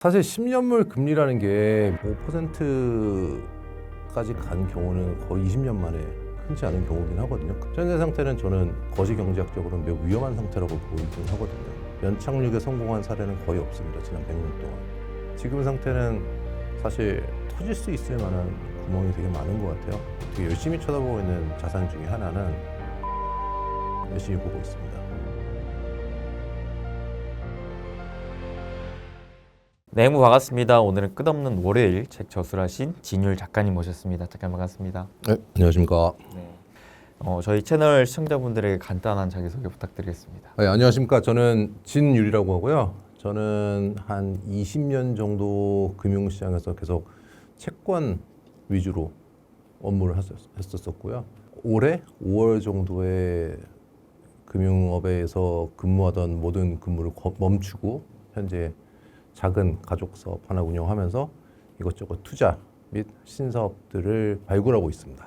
사실 10년물 금리라는 게 5%까지 간 경우는 거의 20년 만에 흔치 않은 경우긴 하거든요. 현재 상태는 저는 거시 경제학적으로는 매우 위험한 상태라고 보이긴 하거든요. 연착륙에 성공한 사례는 거의 없습니다. 지난 100년 동안. 지금 상태는 사실 터질 수 있을 만한 구멍이 되게 많은 것 같아요. 되게 열심히 쳐다보고 있는 자산 중에 하나는 열심히 보고 있습니다. 네, 무 반갑습니다. 오늘은 끝없는 월요일 책 저술하신 진율 작가님 모셨습니다. 작가님 반갑습니다. 네, 안녕하십니까. 네. 어, 저희 채널 시청자분들에게 간단한 자기소개 부탁드리겠습니다. 네, 안녕하십니까. 저는 진율이라고 하고요. 저는 한 20년 정도 금융시장에서 계속 채권 위주로 업무를 했었- 했었었고요. 올해 5월 정도에 금융업에서 근무하던 모든 근무를 거- 멈추고 현재 작은 가족 사업 하나 운영하면서 이것저것 투자 및 신사업들을 발굴하고 있습니다.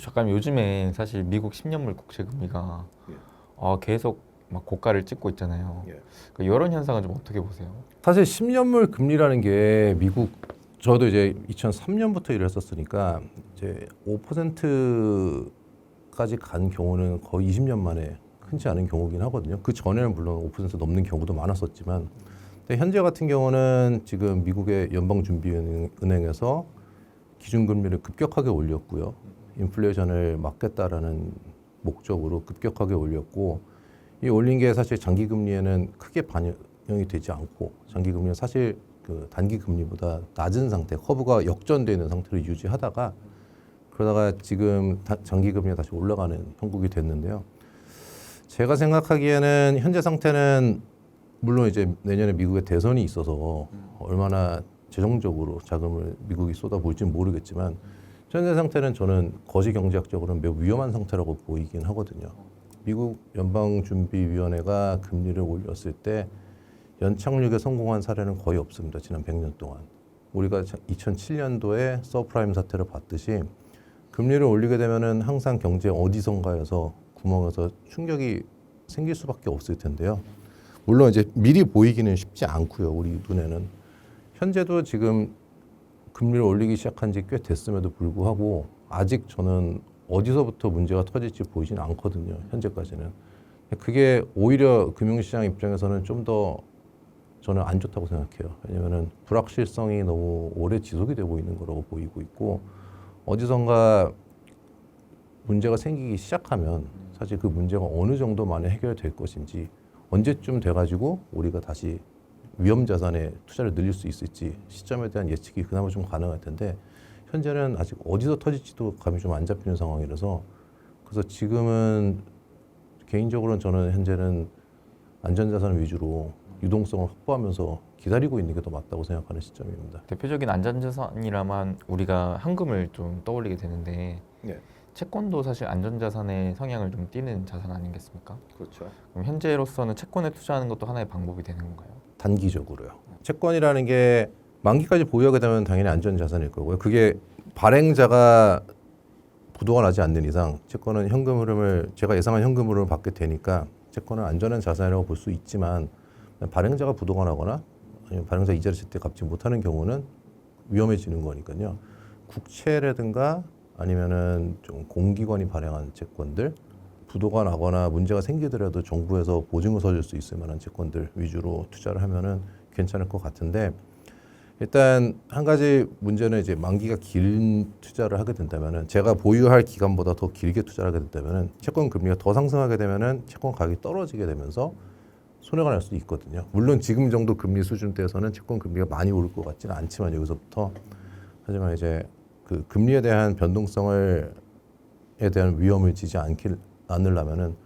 작가님 요즘에 사실 미국 10년물 국채 금리가 예. 어, 계속 막 고가를 찍고 있잖아요. 예. 그 이런 현상은 좀 어떻게 보세요? 사실 10년물 금리라는 게 미국 저도 이제 2003년부터 일을 했었으니까 이제 5%까지 간 경우는 거의 20년 만에 흔치 않은 경우긴 하거든요. 그 전에는 물론 5% 넘는 경우도 많았었지만 현재 같은 경우는 지금 미국의 연방준비은행에서 기준금리를 급격하게 올렸고요. 인플레이션을 막겠다라는 목적으로 급격하게 올렸고 이 올린 게 사실 장기 금리에는 크게 반영이 되지 않고 장기 금리는 사실 그 단기 금리보다 낮은 상태, 커브가 역전되어 있는 상태를 유지하다가 그러다가 지금 다- 장기 금리가 다시 올라가는 형국이 됐는데요. 제가 생각하기에는 현재 상태는 물론 이제 내년에 미국에 대선이 있어서 얼마나 재정적으로 자금을 미국이 쏟아부을지는 모르겠지만 현재 상태는 저는 거시 경제학적으로는 매우 위험한 상태라고 보이긴 하거든요. 미국 연방준비위원회가 금리를 올렸을 때 연착륙에 성공한 사례는 거의 없습니다. 지난 100년 동안. 우리가 2007년도에 서프라임 사태를 봤듯이 금리를 올리게 되면은 항상 경제 어디선가에서 구멍에서 충격이 생길 수밖에 없을 텐데요. 물론 이제 미리 보이기는 쉽지 않고요. 우리 눈에는 현재도 지금 금리를 올리기 시작한 지 꽤 됐음에도 불구하고 아직 저는 어디서부터 문제가 터질지 보이진 않거든요. 현재까지는. 그게 오히려 금융시장 입장에서는 좀 더 저는 안 좋다고 생각해요. 왜냐면은 불확실성이 너무 오래 지속이 되고 있는 거라고 보이고 있고 어디선가 문제가 생기기 시작하면 사실 그 문제가 어느 정도 만에 해결될 것인지 언제쯤 돼가지고 우리가 다시 위험 자산에 투자를 늘릴 수 있을지 시점에 대한 예측이 그나마 좀 가능할 텐데 현재는 아직 어디서 터질지도 감이 좀 안 잡히는 상황이라서 그래서 지금은 개인적으로는 저는 현재는 안전자산 위주로 유동성을 확보하면서 기다리고 있는 게 더 맞다고 생각하는 시점입니다. 대표적인 안전자산이라면 우리가 현금을 좀 떠올리게 되는데 네. 채권도 사실 안전자산의 성향을 좀 띠는 자산 아니겠습니까? 그렇죠. 그럼 현재로서는 채권에 투자하는 것도 하나의 방법이 되는 건가요? 단기적으로요. 채권이라는 게 만기까지 보유하게 되면 당연히 안전자산일 거고요. 그게 발행자가 부도가 나지 않는 이상 채권은 현금 흐름을 제가 예상한 현금 흐름을 받게 되니까 채권은 안전한 자산이라고 볼 수 있지만 발행자가 부도가 나거나 아니면 발행자 이자를 제때 갚지 못하는 경우는 위험해지는 거니까요. 국채라든가 아니면은 좀 공기관이 발행한 채권들 부도가 나거나 문제가 생기더라도 정부에서 보증을 서줄 수 있을 만한 채권들 위주로 투자를 하면은 괜찮을 것 같은데 일단 한 가지 문제는 이제 만기가 긴 투자를 하게 된다면은 제가 보유할 기간보다 더 길게 투자를 하게 된다면은 채권 금리가 더 상승하게 되면은 채권 가격이 떨어지게 되면서 손해가 날 수도 있거든요. 물론 지금 정도 금리 수준대에서는 채권 금리가 많이 오를 것 같지는 않지만 여기서부터 하지만 이제 그 금리에 대한 변동성을 에 대한 위험을 지지 않길 않으려면은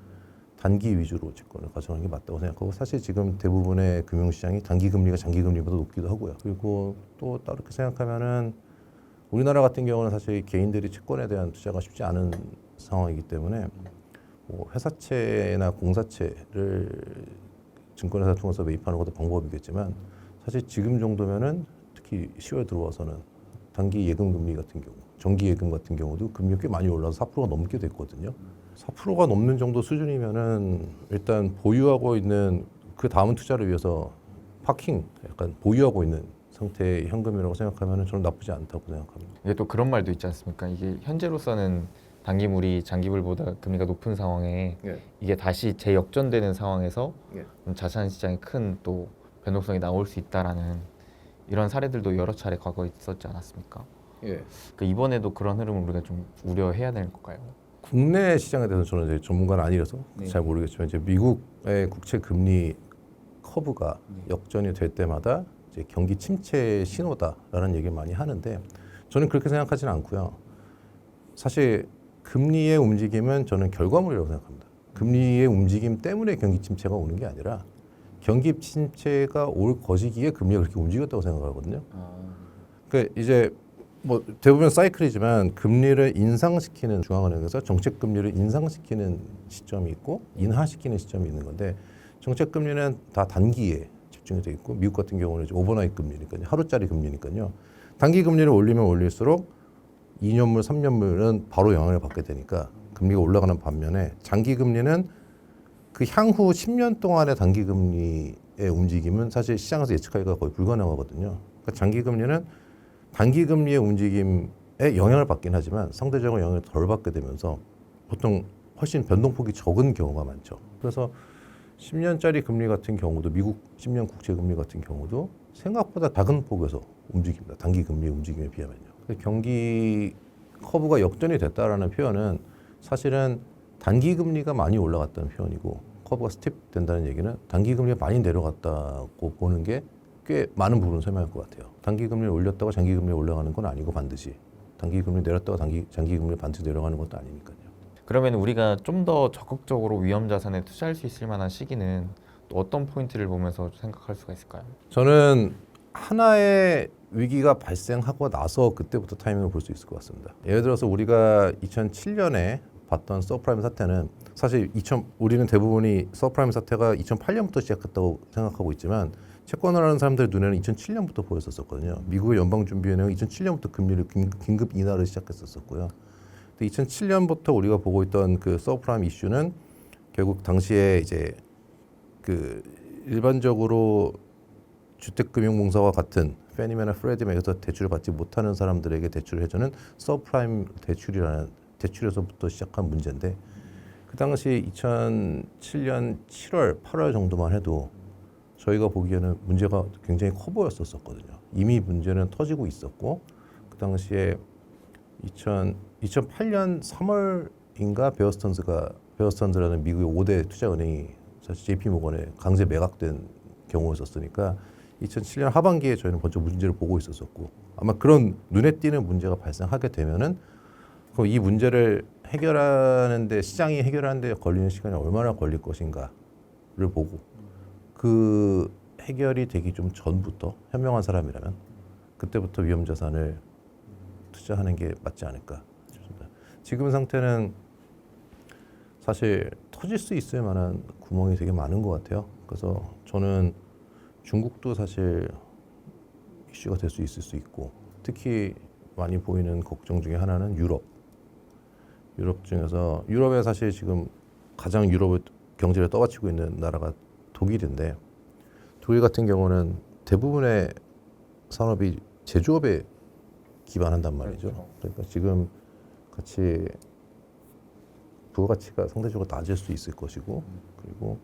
단기 위주로 채권을 가져가는 게 맞다고 생각하고 사실 지금 대부분의 금융시장이 단기 금리가 장기 금리보다 높기도 하고요. 그리고 또 다르게 생각하면은 우리나라 같은 경우는 사실 개인들이 채권에 대한 투자가 쉽지 않은 상황이기 때문에 뭐 회사채나 공사채를 증권회사 통해서 매입하는 것도 방법이겠지만 사실 지금 정도면은 특히 10월 들어와서는 단기 예금 금리 같은 경우, 정기 예금 같은 경우도 금리가 꽤 많이 올라서 4%가 넘게 됐거든요. 4%가 넘는 정도 수준이면은 일단 보유하고 있는 그 다음 투자를 위해서 파킹, 약간 보유하고 있는 상태의 현금이라고 생각하면 저는 나쁘지 않다고 생각합니다. 이게 또 그런 말도 있지 않습니까? 이게 현재로서는 단기물이 장기물보다 금리가 높은 상황에 예. 이게 다시 재역전되는 상황에서 예. 좀 자산 시장에 큰 또 변동성이 나올 수 있다라는 이런 사례들도 여러 차례 과거에 있었지 않았습니까? 예. 그 이번에도 그런 흐름을 우리가 좀 우려해야 되는 걸까요? 국내 시장에 대해서 저는 이제 전문가는 아니라서 네. 잘 모르겠지만 이제 미국의 국채 금리 커브가 역전이 될 때마다 이제 경기 침체 신호다라는 얘기를 많이 하는데 저는 그렇게 생각하지는 않고요. 사실 금리의 움직임은 저는 결과물이라고 생각합니다. 금리의 움직임 때문에 경기 침체가 오는 게 아니라 경기 침체가 올 것이기에 금리가 그렇게 움직였다고 생각하거든요. 그 이제 뭐 대부분 사이클이지만 금리를 인상시키는 중앙은행에서 정책 금리를 인상시키는 시점이 있고 인하시키는 시점이 있는 건데 정책 금리는 다 단기에 집중이 돼 있고 미국 같은 경우는 오버나잇 금리니까요 하루짜리 금리니까요 단기 금리를 올리면 올릴수록 2년물, 3년물은 바로 영향을 받게 되니까 금리가 올라가는 반면에 장기 금리는 그 향후 10년 동안의 단기 금리의 움직임은 사실 시장에서 예측하기가 거의 불가능하거든요. 그러니까 장기 금리는 단기 금리의 움직임에 영향을 받긴 하지만 상대적으로 영향을 덜 받게 되면서 보통 훨씬 변동폭이 적은 경우가 많죠. 그래서 10년짜리 금리 같은 경우도 미국 10년 국채 금리 같은 경우도 생각보다 작은 폭에서 움직입니다. 단기 금리 움직임에 비하면요. 경기 커브가 역전이 됐다라는 표현은 사실은 단기 금리가 많이 올라갔다는 표현이고 커브가 스팁 된다는 얘기는 단기 금리가 많이 내려갔다고 보는 게 꽤 많은 부분을 설명할 것 같아요. 단기 금리를 올렸다고 장기 금리 올라가는 건 아니고 반드시 단기 금리 내렸다가 단기 장기 금리 반드시 내려가는 것도 아니니까요. 그러면 우리가 좀 더 적극적으로 위험 자산에 투자할 수 있을 만한 시기는 또 어떤 포인트를 보면서 생각할 수가 있을까요? 저는 하나의 위기가 발생하고 나서 그때부터 타이밍을 볼 수 있을 것 같습니다. 예를 들어서 우리가 2007년에 봤던 서프라임 사태는 사실 2000 우리는 대부분이 서프라임 사태가 2008년부터 시작했다고 생각하고 있지만 채권을 하는 사람들 눈에는 2007년부터 보였었거든요. 미국의 연방준비은행은 2007년부터 금리를 긴- 긴급 인하를 시작했었었고요. 근데 2007년부터 우리가 보고 있던 그 서프라임 이슈는 결국 당시에 이제 그 일반적으로 주택금융공사와 같은 페니메나 프레디맥에서 대출을 받지 못하는 사람들에게 대출을 해주는 서프라임 대출이라는 대출에서부터 시작한 문제인데 그 당시 2007년 7월, 8월 정도만 해도 저희가 보기에는 문제가 굉장히 커 보였었거든요. 이미 문제는 터지고 있었고 그 당시에 2000, 2008년 3월인가 베어스턴스가 베어스턴스라는 미국의 5대 투자 은행이 사실 JP 모건에 강제 매각된 경우였었으니까 2007년 하반기에 저희는 먼저 문제를 보고 있었었고 아마 그런 눈에 띄는 문제가 발생하게 되면은 그럼 이 문제를 해결하는데 시장이 해결하는데 걸리는 시간이 얼마나 걸릴 것인가를 보고 그 해결이 되기 좀 전부터 현명한 사람이라면 그때부터 위험 자산을 투자하는 게 맞지 않을까 싶습니다. 지금 상태는 사실 터질 수 있을 만한 구멍이 되게 많은 것 같아요. 그래서 저는 중국도 사실 이슈가 될 수 있을 수 있고 특히 많이 보이는 걱정 중에 하나는 유럽. 유럽 중에서 유럽에 사실 지금 가장 유럽을 경제를 떠받치고 있는 나라가 독일인데 독일 같은 경우는 대부분의 산업이 제조업에 기반한단 말이죠. 그러니까 지금 같이 부가가치가 상대적으로 낮을 수 있을 것이고 그리고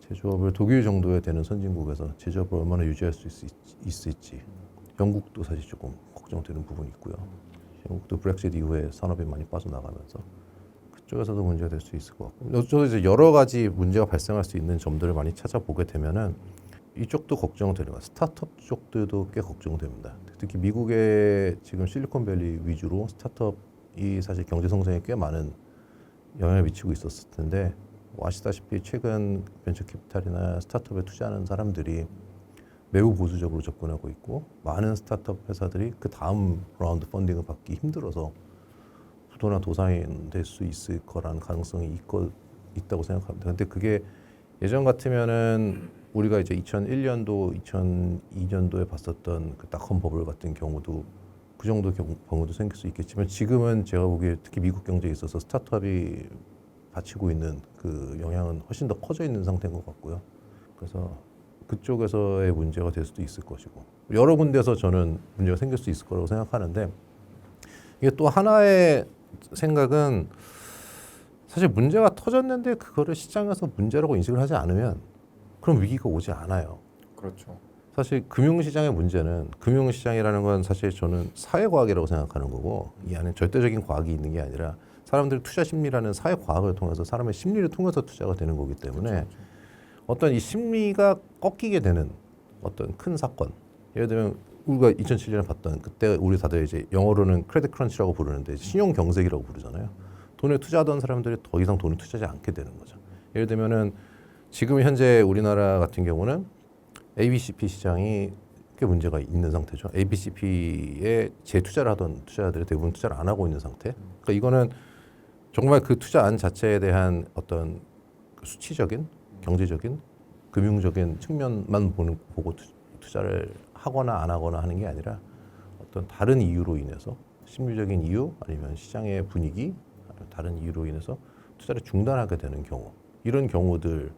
제조업을 독일 정도에 되는 선진국에서 제조업을 얼마나 유지할 수 있, 있을지 영국도 사실 조금 걱정되는 부분이 있고요. 영국도 브렉시트 이후에 산업이 많이 빠져나가면서 그쪽에서도 문제가 될 수 있을 것 같고 저도 이제 여러 가지 문제가 발생할 수 있는 점들을 많이 찾아보게 되면은 이쪽도 걱정되는 것. 스타트업 쪽들도 꽤 걱정됩니다. 특히 미국의 지금 실리콘밸리 위주로 스타트업이 사실 경제 성장에 꽤 많은 영향을 미치고 있었을 텐데 뭐 아시다시피 최근 벤처 캐피탈이나 스타트업에 투자하는 사람들이 매우 보수적으로 접근하고 있고 많은 스타트업 회사들이 그 다음 라운드 펀딩을 받기 힘들어서 부도나 도산이 될 수 있을 거라는 가능성이 있고, 있다고 생각합니다. 근데 그게 예전 같으면은 우리가 이제 2001년도, 2002년도에 봤었던 그 닷컴 버블 같은 경우도 그 정도 경우, 경우도 생길 수 있겠지만 지금은 제가 보기에 특히 미국 경제에 있어서 스타트업이 받치고 있는 그 영향은 훨씬 더 커져 있는 상태인 것 같고요. 그래서 그쪽에서의 문제가 될 수도 있을 것이고 여러 군데서 저는 문제가 생길 수 있을 거라고 생각하는데 이게 또 하나의 생각은 사실 문제가 터졌는데 그거를 시장에서 문제라고 인식을 하지 않으면 그럼 위기가 오지 않아요. 그렇죠. 사실 금융시장의 문제는 금융시장이라는 건 사실 저는 사회과학이라고 생각하는 거고 이 안에 절대적인 과학이 있는 게 아니라 사람들 투자 심리라는 사회과학을 통해서 사람의 심리를 통해서 투자가 되는 거기 때문에 어떤 이 심리가 꺾이게 되는 어떤 큰 사건 예를 들면 우리가 2007년에 봤던 그때 우리 다들 이제 영어로는 크레딧 크런치라고 부르는데 신용 경색이라고 부르잖아요. 돈을 투자하던 사람들이 더 이상 돈을 투자하지 않게 되는 거죠. 예를 들면은 지금 현재 우리나라 같은 경우는 ABCP 시장이 꽤 문제가 있는 상태죠. ABCP에 재투자를 하던 투자자들이 대부분 투자를 안 하고 있는 상태. 그러니까 이거는 정말 그 투자안 자체에 대한 어떤 수치적인, 경제적인, 금융적인 측면만 보는 보고 투, 투자를 하거나 안 하거나 하는 게 아니라 어떤 다른 이유로 인해서 심리적인 이유 아니면 시장의 분위기 다른 이유로 인해서 투자를 중단하게 되는 경우 이런 경우들을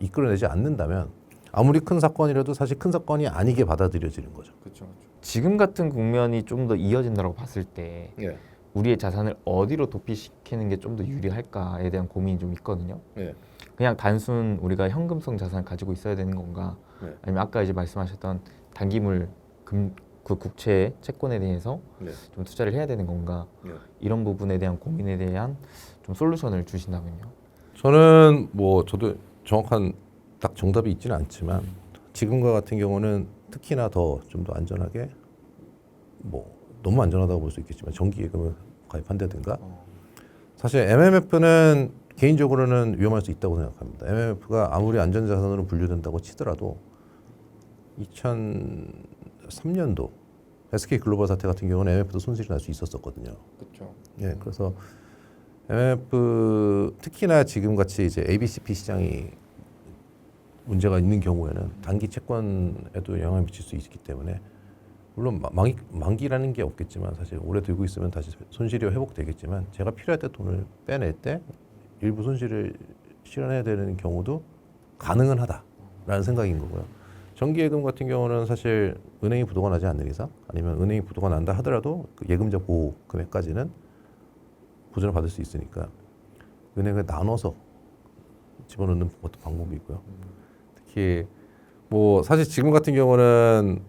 이끌어내지 않는다면 아무리 큰 사건이라도 사실 큰 사건이 아니게 받아들여지는 거죠. 그렇죠. 지금 같은 국면이 좀 더 이어진다고 봤을 때 예. 우리의 자산을 어디로 도피시키는 게 좀 더 유리할까에 대한 고민이 좀 있거든요. 예. 그냥 단순 우리가 현금성 자산을 가지고 있어야 되는 건가? 네. 아니면 아까 이제 말씀하셨던 단기물 금, 그 국채 채권에 대해서 네. 좀 투자를 해야 되는 건가? 네. 이런 부분에 대한 고민에 대한 좀 솔루션을 주신다면요. 저는 뭐 저도 정확한 딱 정답이 있지는 않지만 지금과 같은 경우는 특히나 더 좀 더 안전하게 뭐 너무 안전하다고 볼 수 있겠지만 정기 예금을 가입한다든가 사실 MMF는 개인적으로는 위험할 수 있다고 생각합니다. MMF가 아무리 안전자산으로 분류된다고 치더라도 2003년도 SK 글로벌 사태 같은 경우는 MMF도 손실이 날 수 있었었거든요. 그렇죠. 예, 그래서 MMF 특히나 지금 같이 이제 ABCP 시장이 문제가 있는 경우에는 단기 채권에도 영향을 미칠 수 있기 때문에 물론 마- 만기, 만기라는 게 없겠지만 사실 오래 들고 있으면 다시 손실이 회복되겠지만 제가 필요할 때 돈을 빼낼 때 일부 손실을 실현해야 되는 경우도 가능은 하다라는 생각인 거고요. 정기예금 같은 경우는 사실 은행이 부도가 나지 않는 이상 아니면 은행이 부도가 난다 하더라도 그 예금자 보호 금액까지는 보전을 받을 수 있으니까 은행을 나눠서 집어넣는 것도 방법이 있고요. 특히 뭐 사실 지금 같은 경우는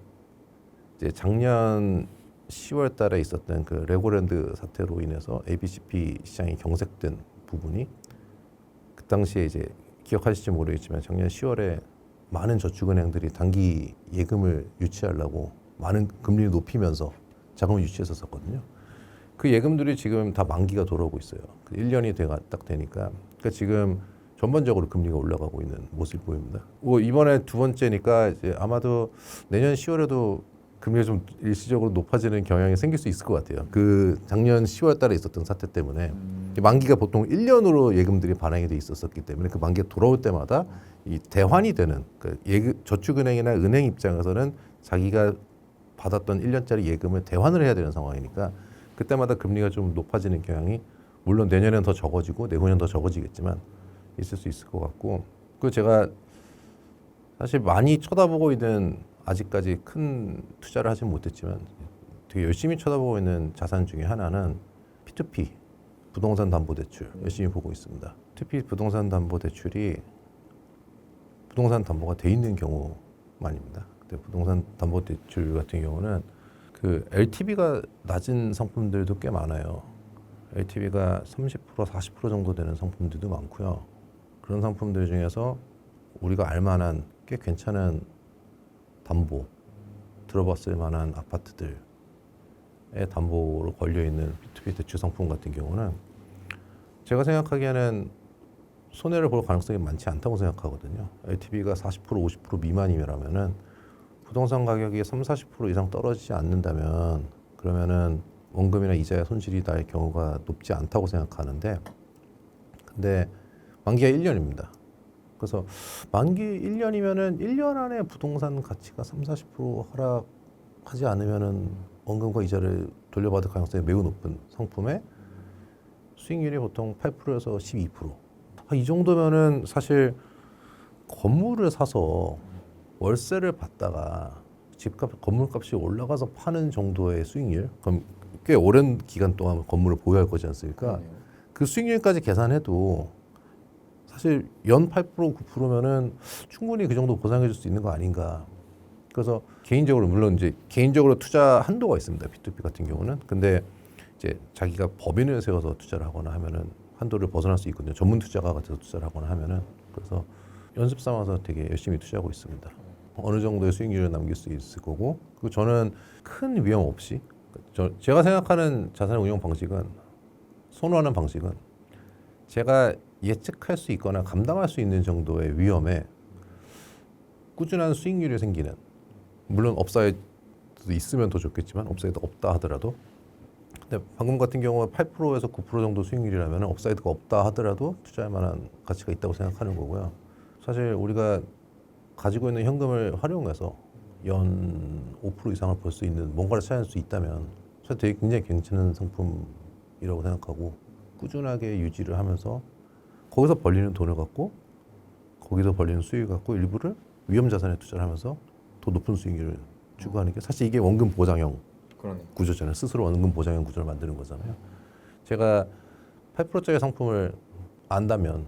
이제 작년 10월 달에 있었던 그 레고랜드 사태로 인해서 ABCP 시장이 경색된 부분이 그 당시에 이제 기억하실지 모르겠지만 작년 10월에 많은 저축은행들이 단기 예금을 유치하려고 많은 금리를 높이면서 자금을 유치했었거든요. 그 예금들이 지금 다 만기가 돌아오고 있어요. 그 1년이 돼가 딱 되니까 그러니까 지금 전반적으로 금리가 올라가고 있는 모습이 보입니다. 뭐 이번에 두 번째니까 이제 아마도 내년 10월에도 금리가 좀 일시적으로 높아지는 경향이 생길 수 있을 것 같아요. 그 작년 10월 달에 있었던 사태 때문에 만기가 보통 1년으로 예금들이 반영이 돼 있었었기 때문에 그 만기가 돌아올 때마다 이 대환이 되는 그 예금 저축은행이나 은행 입장에서는 자기가 받았던 1년짜리 예금을 대환을 해야 되는 상황이니까 그때마다 금리가 좀 높아지는 경향이 물론 내년엔 더 적어지고 내후년 더 적어지겠지만 있을 수 있을 것 같고 그 제가 사실 많이 쳐다보고 있는 아직까지 큰 투자를 하진 못했지만 되게 열심히 쳐다보고 있는 자산 중에 하나는 P2P 부동산 담보 대출 열심히 보고 있습니다. P2P 부동산 담보 대출이 부동산 담보가 돼 있는 경우만입니다. 근데 부동산 담보 대출 같은 경우는 그 LTV가 낮은 상품들도 꽤 많아요. LTV가 30% 40% 정도 되는 상품들도 많고요. 그런 상품들 중에서 우리가 알만한 꽤 괜찮은 담보 들어봤을 만한 아파트들의 담보로 걸려 있는 B2B 대출 상품 같은 경우는 제가 생각하기에는 손해를 볼 가능성이 많지 않다고 생각하거든요. LTV가 40% 50% 미만이면은 부동산 가격이 3, 40% 이상 떨어지지 않는다면 그러면은 원금이나 이자의 손실이 날 경우가 높지 않다고 생각하는데 근데 만기가 1년입니다. 그래서 만기 1년이면은 1년 안에 부동산 가치가 3, 40% 하락하지 않으면은 원금과 이자를 돌려받을 가능성이 매우 높은 상품에 수익률이 보통 8%에서 12%. 아, 이 정도면은 사실 건물을 사서 월세를 받다가 집값 건물값이 올라가서 파는 정도의 수익률 그럼 꽤 오랜 기간 동안 건물을 보유할 거지 않습니까? 그 수익률까지 계산해도 사실 연 8% 9%면은 충분히 그 정도 보상해 줄 수 있는 거 아닌가. 그래서 개인적으로 물론 이제 개인적으로 투자 한도가 있습니다. P2P 같은 경우는. 근데 이제 자기가 법인을 세워서 투자를 하거나 하면은 한도를 벗어날 수 있거든요. 전문 투자가 같아서 투자를 하거나 하면은 그래서 연습 삼아서 되게 열심히 투자하고 있습니다. 어느 정도의 수익률을 남길 수 있을 거고 그리고 저는 큰 위험 없이 저 제가 생각하는 자산 운용 방식은 선호하는 방식은 제가 예측할 수 있거나 감당할 수 있는 정도의 위험에 꾸준한 수익률이 생기는 물론 업사이드도 있으면 더 좋겠지만 업사이드 없다 하더라도 근데 방금 같은 경우 8%에서 9% 정도 수익률이라면 업사이드가 없다 하더라도 투자할 만한 가치가 있다고 생각하는 거고요. 사실 우리가 가지고 있는 현금을 활용해서 연 5% 이상을 벌 수 있는 뭔가를 찾을 수 있다면 사실 되게 굉장히 괜찮은 상품이라고 생각하고 꾸준하게 유지를 하면서 거기서 벌리는 돈을 갖고 거기서 벌리는 수익을 갖고 일부를 위험 자산에 투자를 하면서 더 높은 수익률을 추구하는 게 사실 이게 원금 보장형 그러네. 구조잖아요. 스스로 원금 보장형 구조를 만드는 거잖아요. 제가 8%짜리 상품을 안다면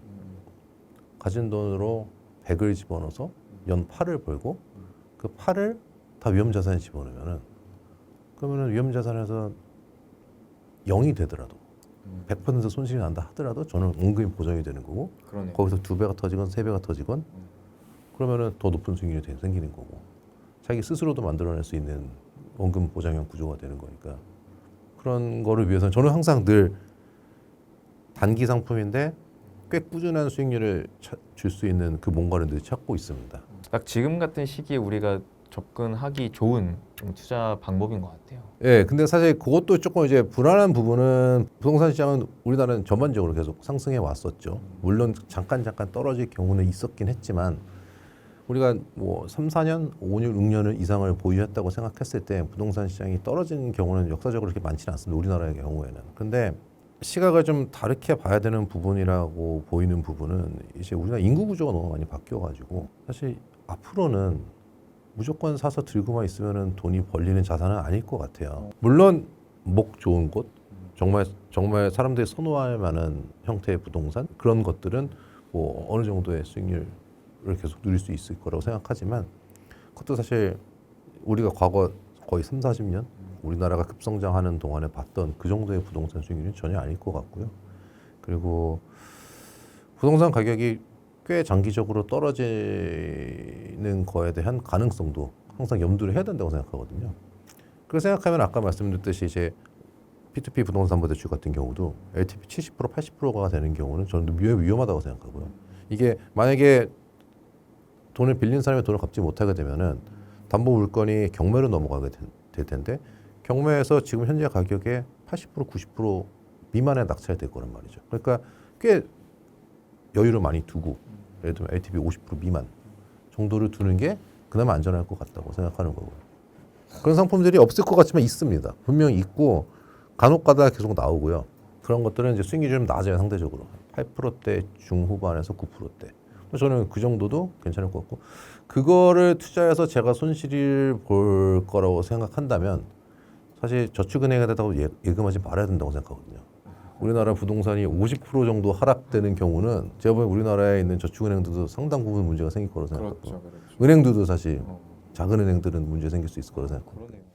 가진 돈으로 100을 집어넣어서 연 8을 벌고 그 8을 다 위험 자산에 집어넣으면은 그러면은 위험 자산에서 0이 되더라도 100% 손실이 난다 하더라도 저는 원금이 보장이 되는 거고 그러네. 거기서 두 배가 터지건 세 배가 터지건 그러면은 더 높은 수익률이 되- 생기는 거고 자기 스스로도 만들어낼 수 있는 원금 보장형 구조가 되는 거니까 그런 거를 위해서 저는 항상 늘 단기 상품인데 꽤 꾸준한 수익률을 줄 수 있는 그 뭔가를 늘 찾고 있습니다. 딱 지금 같은 시기에 우리가 접근하기 좋은 좀 투자 방법인 것 같아요. 예, 근데 사실 그것도 조금 이제 불안한 부분은 부동산 시장은 우리나라는 전반적으로 계속 상승해 왔었죠. 물론 잠깐 잠깐 떨어질 경우는 있었긴 했지만 우리가 뭐 3, 4년, 5년, 6년 이상을 보유했다고 생각했을 때 부동산 시장이 떨어지는 경우는 역사적으로 그렇게 많지는 않습니다. 우리나라의 경우에는. 근데 시각을 좀 다르게 봐야 되는 부분이라고 보이는 부분은 이제 우리가 인구 구조가 너무 많이 바뀌어 가지고 사실 앞으로는 무조건 사서 들고만 있으면 돈이 벌리는 자산은 아닐 것 같아요. 물론 목 좋은 곳, 정말 정말 사람들이 선호할 만한 형태의 부동산 그런 것들은 뭐 어느 정도의 수익률을 계속 누릴 수 있을 거라고 생각하지만 그것도 사실 우리가 과거 거의 3, 40년 우리나라가 급성장하는 동안에 봤던 그 정도의 부동산 수익률은 전혀 아닐 것 같고요. 그리고 부동산 가격이 꽤 장기적으로 떨어지는 거에 대한 가능성도 항상 염두를 해야 된다고 생각하거든요. 그걸 생각하면 아까 말씀드렸듯이 이제 P2P 부동산 부대출 같은 경우도 LTV 70% 80%가 되는 경우는 저는 위험하다고 생각하고요. 이게 만약에 돈을 빌린 사람이 돈을 갚지 못하게 되면은 담보 물건이 경매로 넘어가게 된- 될 텐데 경매에서 지금 현재 가격의 80% 90% 미만에 낙찰이 될 거란 말이죠. 그러니까 꽤 여유를 많이 두고 예를 들면 LTV 50% 미만 정도를 두는 게 그나마 안전할 것 같다고 생각하는 거고요. 그런 상품들이 없을 것 같지만 있습니다. 분명히 있고 간혹가다 계속 나오고요. 그런 것들은 이제 수익률이 좀 낮아요 상대적으로 8%대 중후반에서 9%대. 저는 그 정도도 괜찮을 것 같고 그거를 투자해서 제가 손실을 볼 거라고 생각한다면 사실 저축은행에다가 예- 예금하지 말아야 된다고 생각하거든요. 우리나라 부동산이 50% 정도 하락되는 경우는 제가 보기엔 우리나라에 있는 저축은행들도 상당 부분 문제가 생길 거라고 생각하고 그렇죠. 은행들도 사실 작은 은행들은 문제 생길 수 있을 거라고 생각하고 그러네요.